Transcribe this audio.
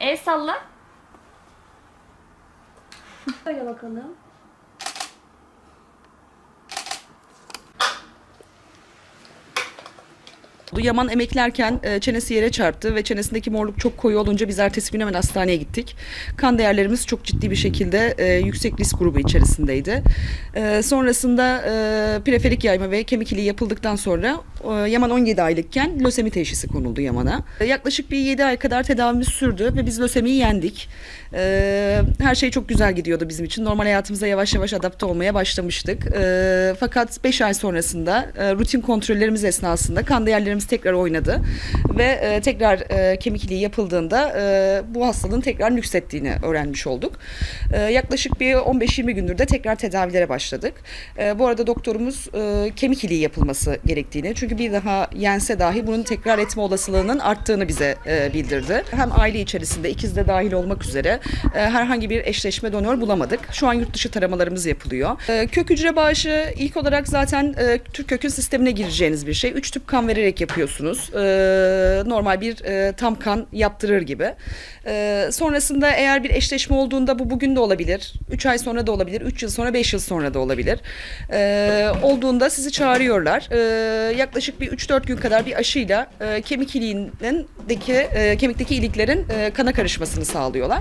El salla. Böyle bakalım. Yaman emeklerken e, çenesi yere çarptı ve çenesindeki morluk çok koyu olunca biz ertesi gün hemen hastaneye gittik. Kan değerlerimiz çok ciddi bir şekilde e, yüksek risk grubu içerisindeydi. E, sonrasında e, preferik yayma ve kemik iliği yapıldıktan sonra Yaman 17 aylıkken lösemi teşhisi konuldu Yaman'a. E, yaklaşık bir 7 ay kadar tedavimiz sürdü ve biz lösemiyi yendik. E, her şey çok güzel gidiyordu bizim için. Normal hayatımıza yavaş yavaş adapte olmaya başlamıştık. Fakat 5 ay sonrasında e, rutin kontrollerimiz esnasında kan değerlerimiz tekrar oynadı ve e, tekrar e, kemik iliği yapıldığında bu hastalığın tekrar nüksettiğini öğrenmiş olduk. Yaklaşık bir 15-20 gündür de tekrar tedavilere başladık. Bu arada doktorumuz kemik iliği yapılması gerektiğini çünkü bir daha yense dahi bunun tekrar etme olasılığının arttığını bize e, bildirdi. Hem aile içerisinde ikiz de dahil olmak üzere e, herhangi bir eşleşme donör bulamadık. Şu an yurt dışı taramalarımız yapılıyor. E, kök hücre bağışı ilk olarak zaten e, Türk kökün sistemine gireceğiniz bir şey. Üç tüp kan vererek yapıyorsunuz. E, normal bir e, tam kan yaptırır gibi. E, sonrasında eğer bir eşleşme olduğunda bu bugün de olabilir. 3 ay sonra da olabilir. 3 yıl sonra 5 yıl sonra da olabilir. E, olduğunda sizi çağırıyorlar. E, yaklaşık bir 3-4 gün kadar bir aşıyla e, kemik iliğindeki e, kemikteki iliklerin e, kana karışmasını sağlıyorlar.